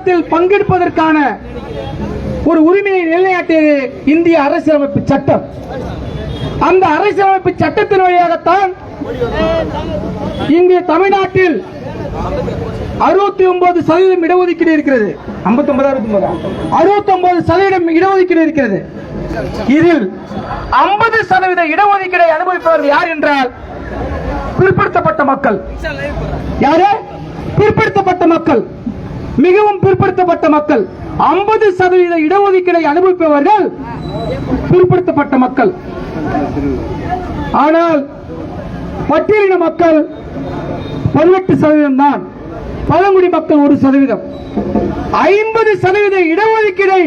சட்டத்தில் பங்கெடுப்பதற்கான ஒரு உரிமையை நிலைநாட்டியது இந்திய அரசியலமைப்பு சட்டம். அந்த அரசியலமைப்பு சட்டத்தின் வழியாகத்தான் இங்கு தமிழ்நாட்டில் அறுபத்தி ஒன்பது சதவீதம் இடஒதுக்கீடு இருக்கிறது. ஐம்பத்தி ஒன்பது அறுபத்தி ஒன்பது அறுபத்தி ஒன்பது சதவீதம் இடஒதுக்கீடு இருக்கிறது. இதில் ஐம்பது சதவீத இடஒதுக்கீடை அனுபவிப்பவர்கள் யார் என்றால் பிற்படுத்தப்பட்ட மக்கள். யாரு? பிற்படுத்தப்பட்ட மக்கள். மிகவும் பிற்படுத்தப்பட்ட மக்கள். ஐம்பது சதவீத இடஒதுக்கீடை அனுபவிப்பவர்கள் பிற்படுத்தப்பட்ட மக்கள். ஆனால் பட்டியலின மக்கள் பதினெட்டு சதவீதம் தான். பழங்குடி மக்கள் ஒரு சதவீதம். ஐம்பது சதவீத இடஒதுக்கீடை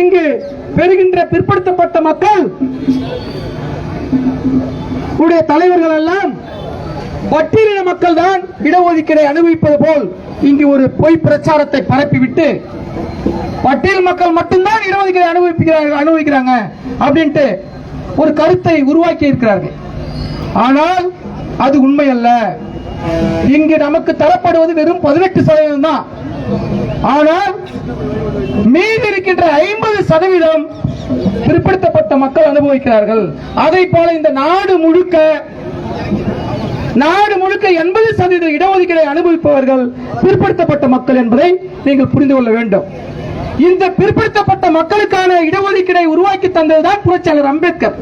இங்கு பெறுகின்ற பிற்படுத்தப்பட்ட மக்கள் உடைய தலைவர்கள் எல்லாம் பட்டியலின மக்கள் தான் இடஒதுக்கீடை அனுபவிப்பது போல் இங்கு ஒரு பொய் பிரச்சாரத்தை பரப்பிவிட்டு பட்டியல் மக்கள் மட்டும்தான் இடஒதுக்கீடு அனுபவிக்கிறார்கள் அனுபவிக்கிறாங்க அப்படின்ட்டு ஒரு கருத்தை உருவாக்கி இருக்கிறார்கள் ஆனால் அது உண்மை அல்ல இங்கு நமக்கு தரப்படுவது வெறும் பதினெட்டு சதவீதம் தான். ஆனால் மீதி இருக்கின்ற ஐம்பது சதவீதம் பிற்படுத்தப்பட்ட மக்கள் அனுபவிக்கிறார்கள். அதை போல இந்த நாடு முழுக்க நாடு முழுக்க எண்பது சதவீத இடஒதுக்கீடை அனுபவிப்பவர்கள் பிற்படுத்தப்பட்ட மக்கள் என்பதை நீங்கள் புரிந்து கொள்ள வேண்டும். இந்த பிற்படுத்தப்பட்ட மக்களுக்கான இடஒதுக்கீடை உருவாக்கி தந்ததுதான் புரட்சியாளர் அம்பேத்கர்.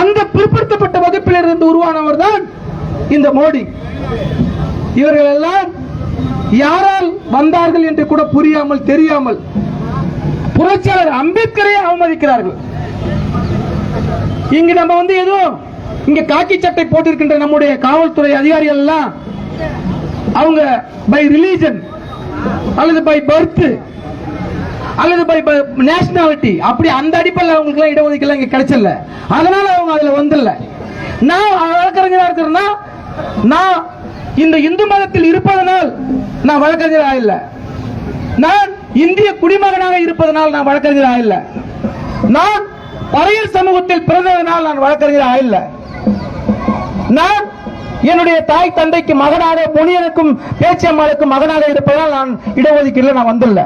அந்த பிற்படுத்தப்பட்ட வகுப்பில் இருந்து உருவானவர் தான் இந்த மோடி. இவர்கள் எல்லாம் யாரால் வந்தார்கள் என்று கூட புரியாமல் தெரியாமல் புரட்சியாளர் அம்பேத்கரை அவமதிக்கிறார்கள். இங்கு நம்ம வந்து எதுவும் இங்க காக்கி சட்டை போட்டிருக்கின்ற நம்முடைய காவல்துறை அதிகாரிகள் எல்லாம் அவங்க பை ரிலீஜன் அல்லது பை பர்த் அல்லது பை நேஷனாலிட்டி அப்படி அந்த அடிப்படையில் அவங்களுக்கு எல்லாம் இடஒதுக்கீடு இங்க கிடைச்சல அதனால அவங்க அதுல வந்துடல. நான் வழக்கறிஞரா இருக்கிறேன்னா நான் இந்த இந்து மதத்தில் இருப்பதனால் நான் வழக்கறிஞரா இல்ல நான் இந்திய குடிமகனாக இருப்பதனால் நான் வழக்கறிஞரா இல்ல நான் பறையர் சமூகத்தில் பிறந்ததனால் நான் வழக்கறிஞரா இல்லை நான் என்னுடைய தாய் தந்தைக்கு மகனாக முனியனுக்கும் பேச்சியம்மாளுக்கும் மகனாக இருப்பதால் நான் இடஒதுக்கீடுல நான் வந்துள்ள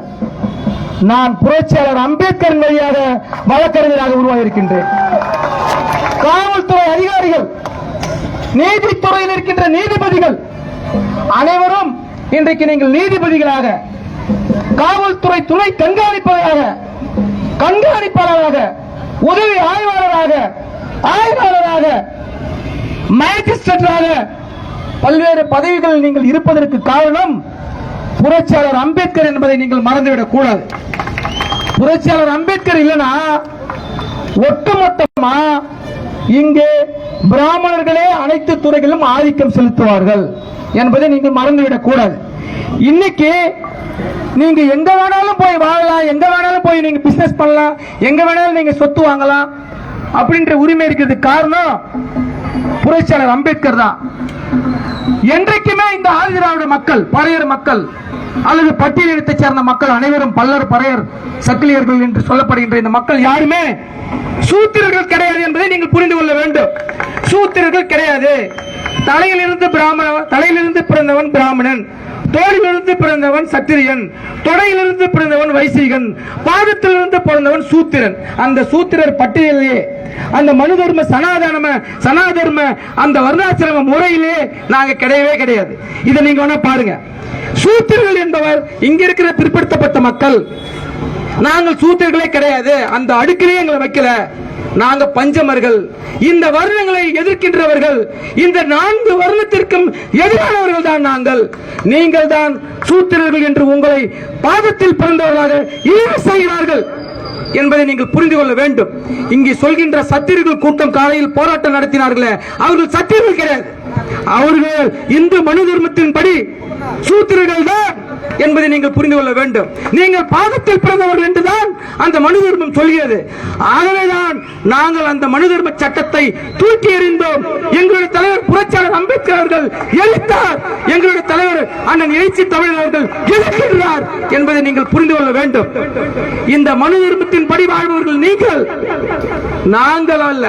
நான் புரட்சியாளர் அம்பேத்கர் வழியாக வழக்கறிஞராக உருவாகியிருக்கின்றேன். காவல்துறை அதிகாரிகள் நீதித்துறையில் இருக்கின்ற நீதிபதிகள் அனைவரும் இன்றைக்கு நீங்கள் நீதிபதிகளாக காவல்துறை துணை கண்காணிப்பாளராக கண்காணிப்பாளராக உதவி ஆய்வாளராக ஆய்வாளராக மேஜிஸ்ட்ரேட்டராக பல்வேறு பதவிகள் நீங்கள் இருப்பதற்கு காரணம் புரட்சியாளர் அம்பேத்கர் என்பதை நீங்கள் மறந்துவிடக் கூடாது. புரட்சியாளர் அம்பேத்கர் இல்லைன்னா ஒட்டுமொத்தமா இங்கே பிராமணர்களே அனைத்து துறைகளிலும் ஆதிக்கம் செலுத்துவார்கள் என்பதை நீங்கள் மறந்துவிடக் கூடாது. இன்னைக்கு நீங்க எங்க வேணாலும் போய் வாழலாம் எங்க வேணாலும் போய் நீங்க பிசினஸ் பண்ணலாம் எங்க வேணாலும் நீங்க சொத்து வாங்கலாம் அப்படின்ற உரிமை இருக்கிறது காரணம் புரட்சியாளர் அம்பேத்கர் தான். என்றைக்குமே இந்த ஆதிதிராவிட மக்கள் பறையர் மக்கள் அல்லது பட்டியலினத்தை சேர்ந்த மக்கள் அனைவரும் பல்லர் பறையர் சக்கிலியர்கள் என்று சொல்லப்படுகின்ற இந்த மக்கள் யாருமே சூத்திரர்கள் கிடையாது என்பதை நீங்கள் புரிந்து கொள்ள வேண்டும். சூத்திரர்கள் கிடையாது. தலையிலிருந்து பிராமண தலையிலிருந்து பிறந்தவன் பிராமணன். தோளிலிருந்து பிறந்தவன் சத்திரியன் தொடையிலிருந்து பிறந்தவன் வைசீகன் பாதத்திலிருந்து பிறந்தவன் சூத்திரன். அந்த சூத்திரர் பட்டியலே அந்த மனு தர்ம சனாதனம சனாதர்ம அந்த வர்ணாசிரம முறையிலே நாங்க கிடையவே கிடையாது. இதை நீங்க வேணா பாருங்க. சூத்திரர்கள் என்பவர் இங்க இருக்கிற பிற்படுத்தப்பட்ட மக்கள். நாங்கள் சூத்திரர்களே கிடையாது. அந்த அடுக்கிலே எங்களை வைக்கல. நாங்க பஞ்சமர்கள். இந்த வருடங்களை எதிர்க்கின்றவர்கள் இந்த நான்கு வருடத்திற்கும் எதிரானவர்கள் தான் நாங்கள். நீங்கள் தான் சூத்திரர்கள் என்று உங்களை பாதத்தில் பிறந்தவர்களாக ஈடு செய்கிறார்கள் என்பதை நீங்கள் புரிந்து கொள்ள வேண்டும். இங்கே சொல்கின்ற சத்திரிகள் கூட்டம் காலையில் போராட்டம் நடத்தினார்களே அவர்கள் சத்திரிகள் கிடையாது. அவர்கள் இந்து மனு தர்மத்தின்படி சூத்திரர்கள் தான் என்பதை நீங்கள் புரிந்து கொள்ள வேண்டும். நீங்கள் பாதத்தில் பிறந்தவர்கள் என்றுதான் அந்த மனு தர்மம் சொல்கிறது. ஆகவேதான் நாங்கள் அந்த மனு தர்ம சட்டத்தை தூக்கி எறிந்தோம். எங்களுடைய தலைவர் புரட்சியாளர் அம்பேத்கர் அவர்கள் எதிர்த்தார் எங்களுடைய தலைவர் அண்ணன் எழுச்சி தமிழர் அவர்கள் எதிர்க்கின்றார் என்பதை நீங்கள் புரிந்து கொள்ள வேண்டும். இந்த மனு தர்மத்தின் படி வாழ்பவர்கள் நீங்கள். நாங்கள் அல்ல.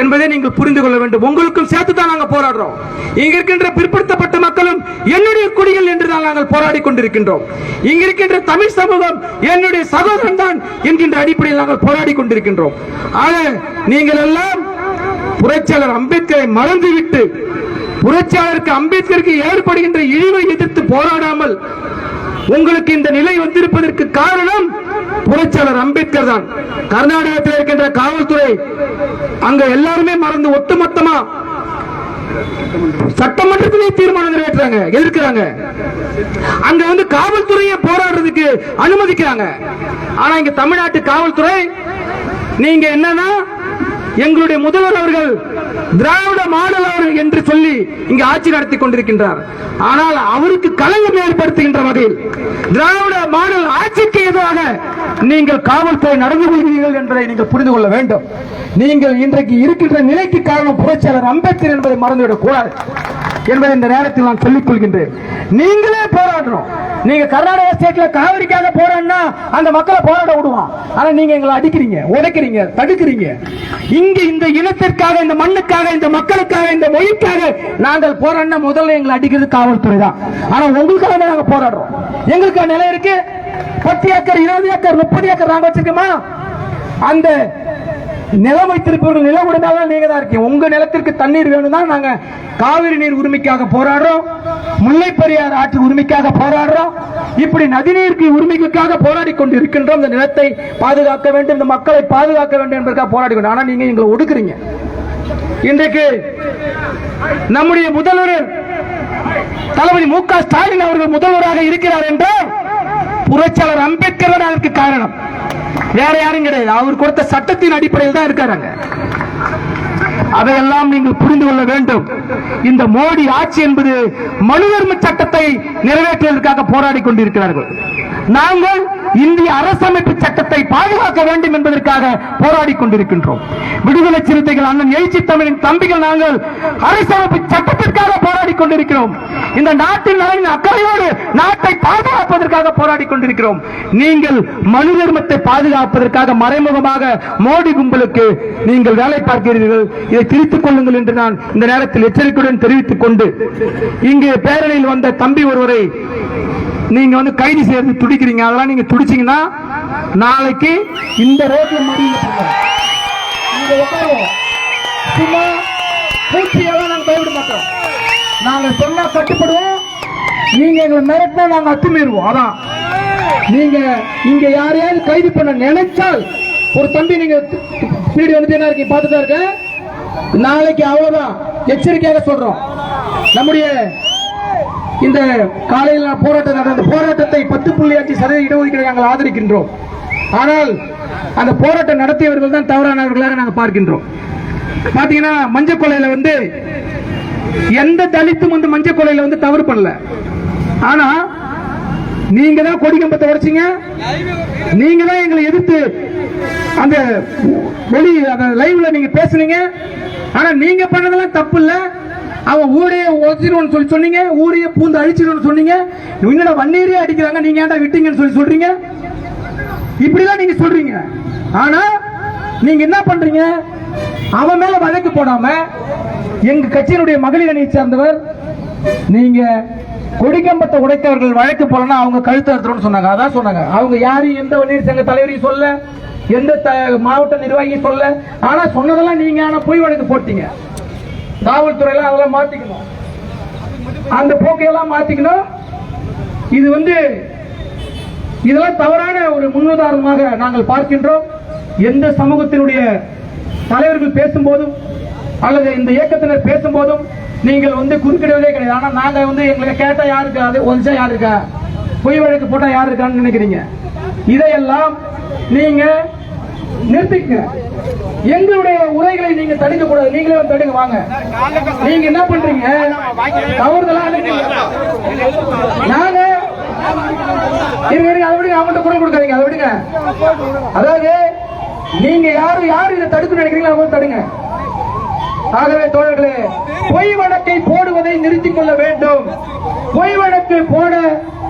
என்பதை நீங்கள் புரிந்து கொள்ள வேண்டும். உங்களுக்கும் சேர்த்து தான் நாங்கள் போராடுறோம். இங்க இருக்கின்ற பிற்படுத்தப்பட்ட மக்களும் என்னுடைய குடிகள் என்று தான் நாங்கள் போராடி கொண்டிருக்கின்றோம். இங்க இருக்கின்ற தமிழ் சமூகம் என்னுடைய சகோதரன் தான் என்கின்ற அடிப்படையில் நாங்கள் போராடி கொண்டிருக்கின்றோம். ஆக நீங்கள் எல்லாம் புரட்சியாளர் அம்பேத்கரை மறந்துவிட்டு புரட்சியாளருக்கு அம்பேத்கருக்கு ஏற்படுகின்ற இழிவை எதிர்த்து போராடாமல் உங்களுக்கு இந்த நிலை வந்திருப்பதற்கு காரணம் புரட்சியாளர் அம்பேத்கர் தான். கர்நாடகத்தில் இருக்கின்ற காவல்துறை அங்க எல்லாருமே மறந்து ஒட்டுமொத்தமா சட்டமன்றத்திலே தீர்மானம் நிறைவேற்றுறாங்க. எதிர்க்கிறாங்க. அங்க வந்து காவல்துறையை போராடுறதுக்கு அனுமதிக்கிறாங்க. ஆனா இங்க தமிழ்நாட்டு காவல்துறை நீங்க என்னன்னா எங்களுடைய முதல்வர் அவர்கள் திராவிட மாடல் அவர்கள் என்று சொல்லி இங்கு ஆட்சி நடத்தி கொண்டிருக்கின்றார். ஆனால் அவருக்கு களங்கம் ஏற்படுத்துகின்ற வகையில் திராவிட மாடல் ஆட்சிக்கு எதிராக நீங்கள் காவல்துறை நடந்து கொள்கிறீர்கள் என்பதை நீங்கள் புரிந்து கொள்ள வேண்டும். நீங்கள் இன்றைக்கு இருக்கின்ற நிலைக்கு காரணம் புரட்சியாளர் அம்பேத்கர் என்பதை மறந்துவிடக் கூடாது என்பதை இந்த நேரத்தில் நான் சொல்லிக் கொள்கின்றேன். நீங்களே போராடணும். நீங்க கர்நாடக ஸ்டேட்ல காவிரிக்காக போராடினா அந்த மக்களை போராட விடுவான். ஆனா நீங்க எங்களை அடிக்கிறீங்க உடைக்கிறீங்க தடுக்கிறீங்க. இங்க இந்த இனத்திற்காக இந்த மண்ணுக்காக இந்த மக்களுக்காக இந்த மொழிக்காக நாங்கள் போராடினா முதல்ல எங்களை அடிக்கிறது காவல்துறை தான். ஆனா உங்களுக்காக தான் நாங்க போராடுறோம். எங்களுக்கு நிலை இருக்கு. பத்து ஏக்கர் இருபது ஏக்கர் முப்பது ஏக்கர் நாங்க வச்சிருக்கோமா? அந்த நிலம் வைத்திருப்பவர்கள் நில உடனால நீங்க தான் இருக்கீங்க. உங்க நிலத்திற்கு தண்ணீர் வேணும் தான் நாங்க காவிரி நீர் உரிமைக்காக போராடுறோம். முல்லை பெரியார் ஆற்று உரிமைக்காக போராடுறோம். இப்படி நதிநீருக்கு உரிமைக்காக போராடி கொண்டு இருக்கின்றோம் இந்த நிலத்தை பாதுகாக்க வேண்டும். இந்த மக்களை பாதுகாக்க வேண்டும் என்பதற்காக போராடி கொண்டு ஆனா நீங்க எங்களை ஒடுக்குறீங்க. இன்றைக்கு நம்முடைய முதல்வர் தளபதி மு க ஸ்டாலின் அவர்கள் முதல்வராக இருக்கிறார் என்றால் புரட்சியாளர் அம்பேத்கர் தான் அதற்கு காரணம். வேற யாரும் கிடையாது. அவர் கொடுத்த சட்டத்தின் அடிப்படையில் தான் இருக்காங்க அதையெல்லாம் நீங்கள் புரிந்து கொள்ள வேண்டும். இந்த மோடி ஆட்சி என்பது மனுதர்ம சட்டத்தை நிறைவேற்றுவதற்காக போராடி கொண்டிருக்கிறார்கள். நாங்கள் இந்திய அரசமைப்பு சட்டத்தை பாதுகாக்க வேண்டும் என்பதற்காக போராடி கொண்டிருக்கின்றோம். விடுதலை சிறுத்தைகள் அண்ணன் எழுச்சி தமிழின் தம்பிகள் நாங்கள் அரசமைப்பு சட்டத்திற்காக போராடி கொண்டிருக்கிறோம். இந்த நாட்டின் நலனின் அக்கறையோடு நாட்டை பாதுகாப்பதற்காக போராடி கொண்டிருக்கிறோம். நீங்கள் மனு தர்மத்தை பாதுகாப்பதற்காக மறைமுகமாக மோடி கும்பலுக்கு நீங்கள் வேலை பார்க்கிறீர்கள். இதை திருத்திக் கொள்ளுங்கள் என்று நான் இந்த நேரத்தில் எச்சரிக்கையுடன் தெரிவித்துக் கொண்டு இங்கே பேரணியில் வந்த தம்பி ஒருவரை நீங்க வந்து கைது செய்து துடிக்கிறீங்க. அதெல்லாம் நீங்க துடிச்சீங்கன்னா நாளைக்கு இந்த ரோட்ல சும்மா பூச்சியெல்லாம் நாங்க பயப்பட மாட்டோம். நாங்க சொன்னா கட்டுப்படுவோம். நீங்க எங்களை மிரட்டினா நாங்க அத்துமீறுவோம். அதான். நீங்க இங்க யாரையாவது கைது பண்ண நினைச்சால் ஒரு தம்பி நீங்க வீடியோ வந்து என்ன இருக்கீங்க. பார்த்துட்டு இருக்கேன். நாளைக்கு அவ்வளவுதான். எச்சரிக்கையாக சொல்றோம். நம்முடைய இந்த காலையில் போராட்டம் நடந்த போராட்டத்தை பத்து புள்ளி அஞ்சு சதவீத இடஒதுக்கீடு நாங்கள் ஆதரிக்கின்றோம். ஆனால் அந்த போராட்டம் நடத்தியவர்கள் தான் தவறானவர்களாக நாங்கள் பார்க்கின்றோம். பாத்தீங்கன்னா மஞ்சள் கொலையில வந்து எந்த தலித்தும் வந்து மஞ்சள் கொலையில வந்து தவறு பண்ணல. ஆனா நீங்க தான் கொடி கம்பத்தை உடைச்சீங்க. நீங்க தான் எங்களை எதிர்த்து அந்த வெளி அந்த லைவ்ல நீங்க பேசுனீங்க. ஆனா நீங்க பண்ணதெல்லாம் தப்பு இல்ல அவன் ஊரே உதச்சிடுவோம்னு சொல்லி சொன்னீங்க. ஊரையே பூந்து அழிச்சிடுவோம்னு சொன்னீங்க. இவங்கள வன்னீரே அடிக்கிறாங்க. நீங்க ஏன்டா விட்டீங்கன்னு சொல்லி சொல்றீங்க? இப்படிலாம் நீங்க சொல்றீங்க. ஆனா நீங்க என்ன பண்றீங்க? அவன் மேல வழக்கு போடாம எங்க கட்சியினுடைய மகளிர் அணியை சேர்ந்தவர் நீங்க கொடிக்கம்பத்தை உடைத்தவர்கள் வழக்கு போலன்னா அவங்க கழுத்து அறுத்துறோம்னு சொன்னாங்க. அதான் சொன்னாங்க. அவங்க யாரையும் எந்த வன்னியர் சங்க தலைவரையும் சொல்ல எந்த த- மாவட்ட நிர்வாகி சொல்ல? ஆனா சொன்னதெல்லாம் நீங்க ஆனா பொய் வழக்கு போட்டீங்க. காவல்துறையெல்லாம் அதெல்லாம் மாத்திக்கணும். அந்த போக்கையெல்லாம் மாத்திக்கணும். இது வந்து இதெல்லாம் தவறான ஒரு முன்னுதாரணமாக நாங்கள் பார்க்கின்றோம். எந்த சமூகத்தினுடைய தலைவர்கள் பேசும்போதும் அல்லது இந்த இயக்கத்தினர் பேசும்போதும் நீங்கள் வந்து குறுக்கிடுவதே கிடையாது. ஆனா நாங்க வந்து எங்களை கேட்டா யாருக்கு அது ஒன்சா யாரு இருக்கா? பொய் வழக்கு போட்டா யார் இருக்கான்னு நினைக்கிறீங்க? இதையெல்லாம் நீங்க நிறுத்திக்க எங்களுடைய உரைகளை நீங்க தடுக்க கூடாது நீங்களே வந்து தடுங்க வாங்க. நீங்க என்ன பண்றீங்க? தவறுதலா அனுப்புறீங்க. நாங்க இருங்க இருங்க அதை விடுங்க. அவங்கள்ட்ட குரல் கொடுக்காதீங்க அதை விடுங்க. அதாவது நீங்க யாரு யாரு இதை தடுக்க நினைக்கிறீங்களோ அவங்க தடுங்க. ஆகவே தோழர்களே பொய் வழக்கை போடுவதை நிறுத்திக் கொள்ள வேண்டும். பொய் வழக்கு போட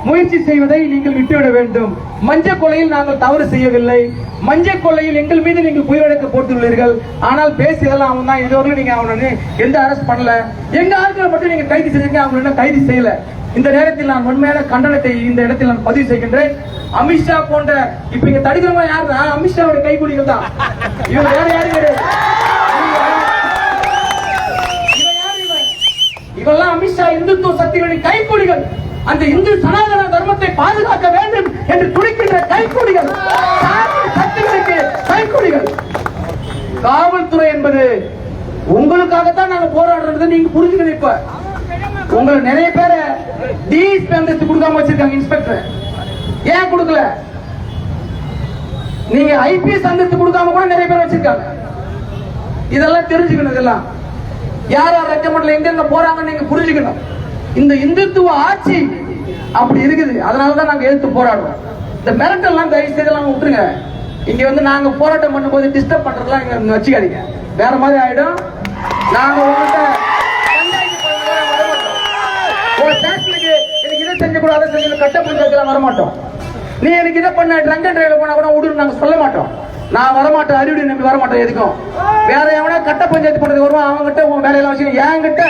முயற்சி செய்வதை நீங்கள் விட்டுவிட வேண்டும். மஞ்சள் கொலையில் நாங்கள் தவறு செய்யவில்லை. மஞ்சள் கொள்ளையில் எங்கள் மீது நீங்கள் புயல் போட்டுள்ளீர்கள். ஆனால் பேசியதெல்லாம் அவன் தான் இதுவரையும் நீங்க அவனை எந்த அரெஸ்ட் பண்ணல. எங்க ஆட்களை மட்டும் நீங்க கைது செஞ்சீங்க அவங்க கைது செய்யல. இந்த நேரத்தில் நான் உண்மையான கண்டனத்தை இந்த இடத்தில் நான் பதிவு செய்கின்றேன். அமித்ஷா போன்ற இப்ப இங்க தடுக்கிறவங்க யாருன்னா அமித்ஷாவோட கைகூலிகள் தான். இவங்க வேற யாரும் கிடையாது இவன் யாரு இவன்? இவெல்லாம் அமித்ஷா இந்துத்துவ சக்திகளின் கைக்கூலிகள் அந்த இந்து சனாதன தர்மத்தை பாதுகாக்க வேண்டும் என்று துடிக்கின்ற கைக்கூலிகள். சக்திகளுக்கு கைக்கூலிகள். காவல்துறை என்பது உங்களுக்காகத்தான் நாங்க போராடுறது நீங்க புரிஞ்சுக்கணும் இப்ப. உங்களை நிறைய பேரை டிஎஸ்பி அந்தஸ்து கொடுக்காம வச்சிருக்காங்க இன்ஸ்பெக்டர். ஏன் கொடுக்கல? நீங்க ஐபிஎஸ் அந்தஸ்து கொடுக்காம கூட நிறைய பேர் வச்சிருக்காங்க. இதெல்லாம் தெரிஞ்சுக்கணும் இதெல்லாம். யார் யார் ரெக்கமெண்ட்ல எங்க போறாங்கன்னு நீங்க புரிஞ்சுக்கணும். இந்த இந்துத்துவ ஆட்சி அப்படி இருக்குது. அதனாலதான் நாங்க எடுத்து போராடுவோம் இந்த மிரட்டல்லாம் தயவு செய்தெல்லாம் விட்டுருங்க. இங்க வந்து நாங்க போராட்டம் பண்ணும்போது டிஸ்டர்ப் பண்றதெல்லாம் இங்க வச்சுக்காதீங்க. வேற மாதிரி ஆயிடும். நாங்க உங்கள்கிட்ட பஞ்சாயத்து போய் வர எனக்கு இதை செஞ்சு கூட அதை செஞ்சு கட்ட பஞ்சாயத்துல வரமாட்டோம். நீ எனக்கு இதை பண்ண ட்ரங்க் அண்ட் டிரைவ்ல போனா கூட விடுன்னு நாங்க சொல்ல மாட்டோம். நான் வரமாட்டேன் அறிவுடி நம்பி வரமாட்டேன் எதுக்கும். வேற எவனா கட்ட பஞ்சாயத்து பண்றதுக்கு வருவான் அவங்ககிட்ட உன் வேலையெல்லாம் வச்சு என்கிட்ட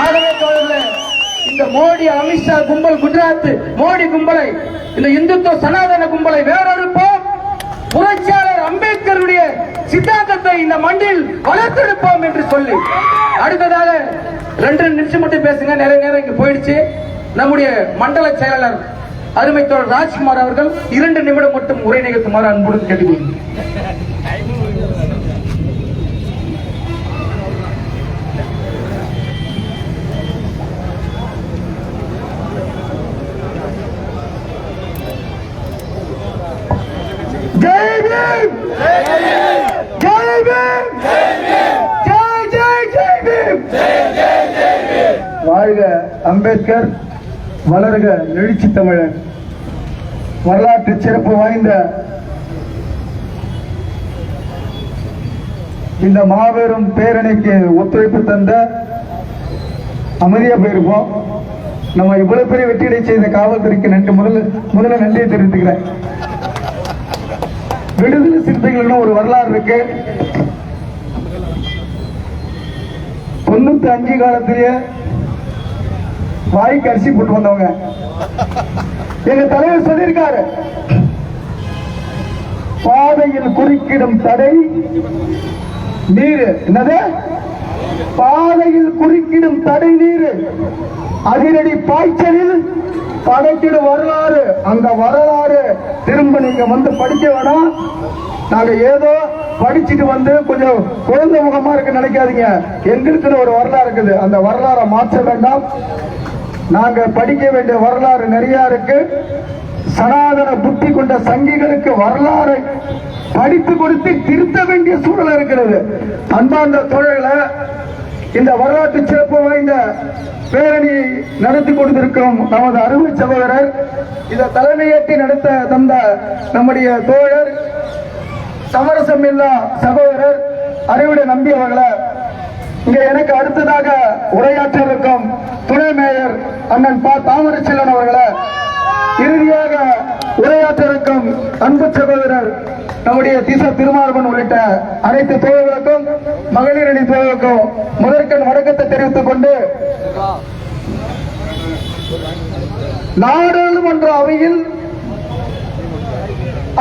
ஆகவே தோழர்களே, இந்த மோடி அமித்ஷா கும்பல் குஜராத் மோடி கும்பலை இந்த இந்துத்துவ சனாதன கும்பலை வேறொருப்போம். புரட்சியாளர் அம்பேத்கருடைய சித்தாந்தத்தை இந்த மண்ணில் வளர்த்தெடுப்போம் என்று சொல்லி. அடுத்ததாக ரெண்டு நிமிஷம் மட்டும் பேசுங்க நிறைய நேரம் இங்க போயிடுச்சு. நம்முடைய மண்டல செயலாளர் அருமை தோழர் ராஜ்குமார் அவர்கள் இரண்டு நிமிடம் மட்டும் உரை நிகழ்த்துமாறு அன்புடன் கேட்டுக்கொள்கிறேன். அம்பேத்கர் வளருக எழுச்சி தமிழர் வரலாற்று சிறப்பு வாய்ந்த இந்த மாபெரும் பேரணிக்கு ஒத்துழைப்பு தந்த அமைதியா போயிருப்போம் நம்ம இவ்வளவு பெரிய வெற்றியடை செய்த காவல்துறைக்கு நன்றி முதல்ல முதல்ல நன்றியை தெரிவித்துக்கிறேன். விடுதலை சிறுத்தைகள்னு ஒரு வரலாறு இருக்கு. தொண்ணூத்தி அஞ்சு காலத்திலேயே வாய்க்கு அரிசி போட்டு வந்தவங்க. எங்க தலைவர் சொல்லியிருக்காரு. பாதையில் குறுக்கிடும் தடை நீர். என்னது? பாதையில் குறுக்கிடும் தடை நீர். அதிரடி பாய்ச்சலில் படைக்கிட வரலாறு. அந்த வரலாறு திரும்ப நீங்க வந்து படிக்க வேணாம். நாங்க ஏதோ படிச்சுட்டு வந்து கொஞ்சம் குழந்தை முகமா இருக்கு நினைக்காதீங்க. எங்களுக்குன்னு ஒரு வரலாறு இருக்குது. அந்த வரலாறை மாற்ற வேண்டாம். நாங்கள் படிக்க வேண்டிய வரலாறு நிறைய இருக்கு. சனாதன புத்தி கொண்ட சங்கிகளுக்கு வரலாறை படித்து கொடுத்து திருத்த வேண்டிய சூழல் இருக்கிறது. அன்பார்ந்த தொழில இந்த வரலாற்று சிறப்பு வாய்ந்த பேரணியை நடத்தி கொண்டிருக்கும் நமது அருமை சகோதரர் இதை தலைமையேற்றி நடத்த தந்த நம்முடைய தோழர் சமரசம் இல்லா சகோதரர் அறிவுடை நம்பியவர்களை இங்க எனக்கு அடுத்ததாக உரையாற்ற இருக்கும் துணை மேயர் அண்ணன் பா தாமரச்செல்வன் அவர்களை இறுதியாக உரையாற்ற இருக்கும் அன்பு சகோதரர் நம்முடைய தீசா திருமார்பன் உள்ளிட்ட அனைத்து தோழர்களுக்கும் மகளிர் அணி தோழர்களுக்கும் முதற்கண் வணக்கத்தை தெரிவித்துக் கொண்டு நாடாளுமன்ற அவையில்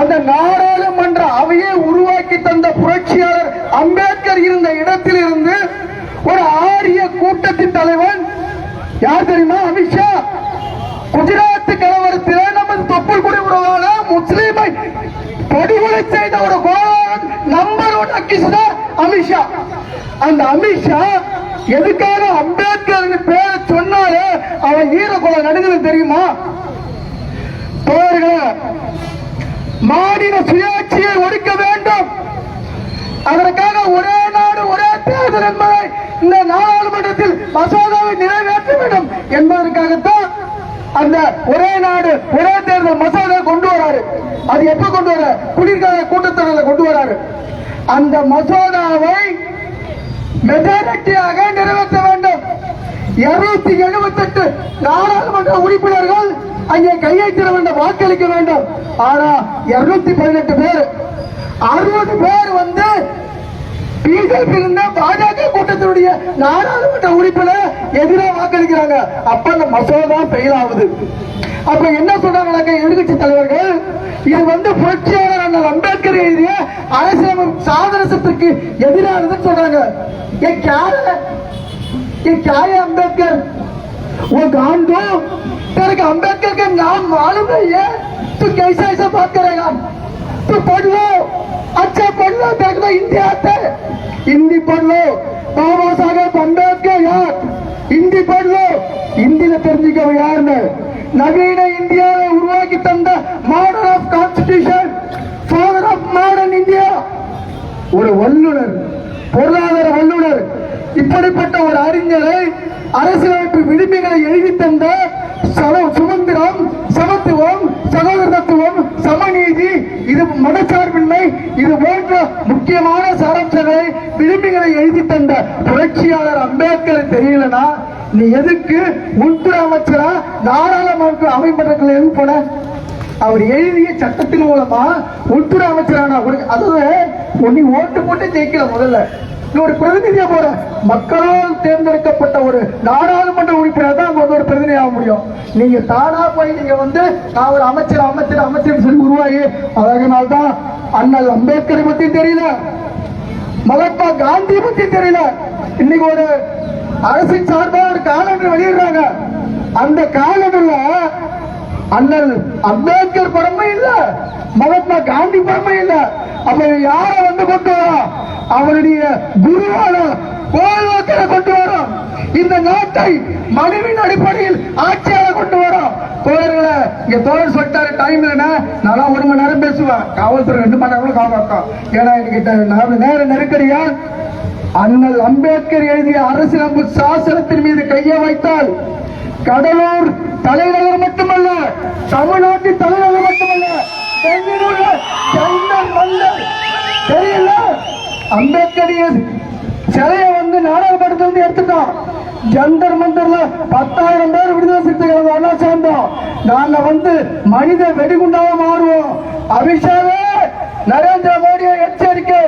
அந்த நாடாளுமன்ற அவையை உருவாக்கி தந்த புரட்சியாளர் அம்பேத்கர் இருந்த இடத்தில் இருந்து ஒரு ஆரிய கூட்டத்தின் தலைவன். யார் தெரியுமா? அமித்ஷா குஜராத் கலவரத்திலே நம்ம தொப்புள் குடி உறவான முஸ்லீமை படுகொலை செய்த ஒரு கோலான் நம்பர் ஒன் அக்கிசுதா அமித்ஷா அந்த அமித்ஷா எதுக்காக அம்பேத்கர் பேரை சொன்னாலே அவன் ஈர கொலை தெரியுமா? தோழர்களே மாநில சுயாட்சியை ஒடுக்க வேண்டும். அதற்காக ஒரே நாடு ஒரே தேர்தல் என்பதை இந்த நாடாளுமன்றத்தில் மசோதாவை நிறைவேற்ற வேண்டும் என்பதற்காகத்தான் அந்த ஒரே நாடு ஒரே தேர்தல் மசோதா கொண்டு வராரு. அது எப்ப கொண்டு வர? குளிர்கால கூட்டத்தொடரில் கொண்டு வராரு. அந்த மசோதாவை மெஜாரிட்டியாக நிறைவேற்ற வேண்டும். இருநூத்தி எழுபத்தெட்டு நாடாளுமன்ற உறுப்பினர்கள் அங்கே கையெழுத்திட வேண்டும் வாக்களிக்க வேண்டும். ஆனா இருநூத்தி பதினெட்டு பேர் அறுபது பேர் வந்து பிஜேபி இருந்த பாஜக கூட்டத்தினுடைய நாடாளுமன்ற உறுப்பினர் எதிராக வாக்களிக்கிறாங்க அப்ப அந்த மசோதா ஃபெயில் ஆகுது அப்ப என்ன சொல்றாங்க எதிர்கட்சி தலைவர்கள் இது வந்து புரட்சியாளர் அண்ணல் அம்பேத்கர் எழுதிய அரசியலமைப்பு சாதனத்திற்கு எதிரானதுன்னு சொல்றாங்க ஏ கேர ये क्या है अम्बेडकर वो गांव दो तेरे को अम्बेडकर का नाम मालूम नहीं है तू कैसे ऐसा बात करेगा तू पढ़ लो अच्छा पढ़ लो तेरे को तो हिंदी आते है हिंदी पढ़ लो बाबा साहेब अम्बेडकर यार हिंदी पढ़ लो ஹிந்தியில தெரிஞ்சுக்க யாருன்னு நவீன இந்தியாவை உருவாக்கி தந்த modern of constitution father of modern India ஒரு வல்லுனர் பொருளாதார வல்லுனர் இப்படிப்பட்ட ஒரு அறிஞரை அரசியலமைப்பு விளிம்புகளை எழுதி தந்த சம- சுதந்திரம் சமத்துவம் சகோதரத்துவம் சமநீதி இது மதச்சார்பின்மை இது போன்ற முக்கியமான சாரம்சங்களை விளிம்புகளை எழுதி தந்த புரட்சியாளர் அம்பேத்கர் தெரியலனா? நீ எதுக்கு உள்துறை அமைச்சரா நாடாளுமன்ற அமைப்பட்டத்தில் எழுப்பட போன? அவர் எழுதிய சட்டத்தின் மூலமா உள்துறை அமைச்சரான அதாவது நீ ஓட்டு போட்டு ஜெயிக்கல முதல்ல. நீ ஒரு பிரதிநிதியா போற. மக்களால் தேர்ந்தெடுக்கப்பட்ட ஒரு நாடாளுமன்ற உறுப்பினர் தான் அங்க வந்து ஒரு பிரதிநிதி ஆக முடியும். நீங்க தானா போய் நீங்க வந்து நான் ஒரு அமைச்சர் அமைச்சர் அமைச்சர் சொல்லி உருவாகி அதனால தான் அண்ணல் அம்பேத்கரை பத்தி தெரியல. மகாத்மா காந்தி பத்தி தெரியல. இன்னைக்கு ஒரு அரசின் சார்பாக ஒரு காலண்டர் வெளியிடுறாங்க. அந்த காலண்டர்ல அண்ணல் அம்பேத்கர் படமே இல்ல மகாத்மா காந்தி படமே இல்ல. அப்ப யார வந்து கொண்டு வரோம் அவருடைய குருவான கோல்வாக்கரை கொண்டு வரோம் இந்த நாட்டை மனுவின் அடிப்படையில் ஆட்சியாள கொண்டு வரோம் தோழர்களை இங்க தோழர் சொல்லிட்டாரு டைம் இல்லைன்னா நல்லா ஒரு மணி நேரம் பேசுவேன். காவல்துறை ரெண்டு மணி நேரம் காப்பாற்றோம் ஏன்னா எனக்கு நேர நெருக்கடியா? அண்ணல் அம்பேத்கர் எழுதிய அரசியலமைப்பு சாசனத்தின் மீது கையை வைத்தால் கடலூர் தலைநகர் மட்டுமல்ல தமிழ்நாட்டின் தலைநகர் மட்டுமல்ல தெரியல அம்பேத்கரிய சிலையை வந்து நாடகப்படுத்த வந்து எடுத்துட்டோம் ஜந்தர் மந்தர்ல பத்தாயிரம் பேர் விடுதலை சிறுத்தைகள் ஒன்னா சேர்ந்தோம். நாங்க வந்து மனித வெடிகுண்டாக மாறுவோம். அமித்ஷாவே நரேந்திர மோடியை எச்சரிக்கை.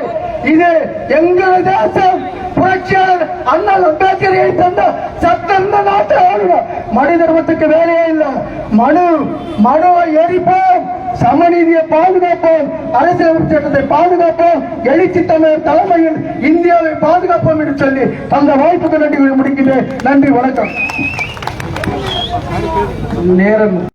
இது எங்கள் தேசம். புரட்சியாளர் அண்ணல் அம்பேத்கர் தந்த சத்தந்த இந்த நாட்டை ஆளுநர் மனித தர்மத்துக்கு வேலையே இல்லை. மனு மனுவை எரிப்போம் சமநீதியை பாதுகாப்போம். அரசியலமைப்பு சட்டத்தை பாதுகாப்போம். எழுச்சி தமிழர் தலைமையில் இந்தியாவை பாதுகாப்போம் என்று சொல்லி அந்த வாய்ப்புக்கு நன்றி முடிக்கிறேன் நன்றி வணக்கம். நேரம்